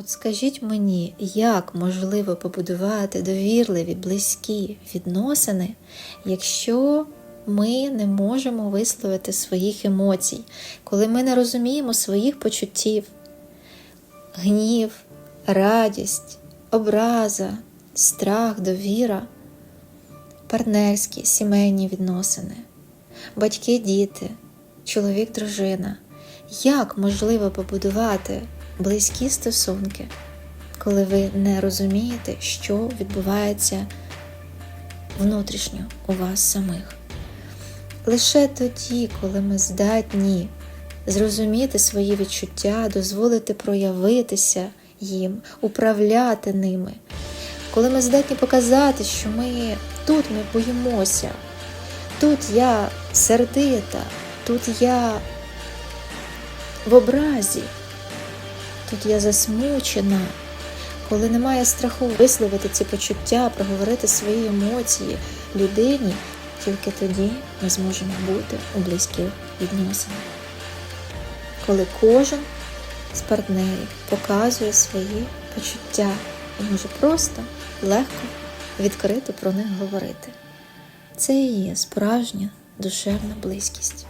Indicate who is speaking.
Speaker 1: От скажіть мені, як можливо побудувати довірливі, близькі відносини, якщо ми не можемо висловити своїх емоцій, коли ми не розуміємо своїх почуттів, гнів, радість, образа, страх, довіра, партнерські, сімейні відносини, батьки, діти, чоловік, дружина. Як можливо побудувати близькі стосунки, коли ви не розумієте, що відбувається внутрішньо у вас самих? Лише тоді, коли ми здатні зрозуміти свої відчуття, дозволити проявитися їм, управляти ними, коли ми здатні показати, що ми тут ми боїмося, тут я сердита, тут я в образі, тут я засмучена, коли немає страху висловити ці почуття, проговорити свої емоції людині, тільки тоді ми зможемо бути у близьких відносинах. Коли кожен з партнерів показує свої почуття і може просто легко, відкрито про них говорити. Це і є справжня душевна близькість.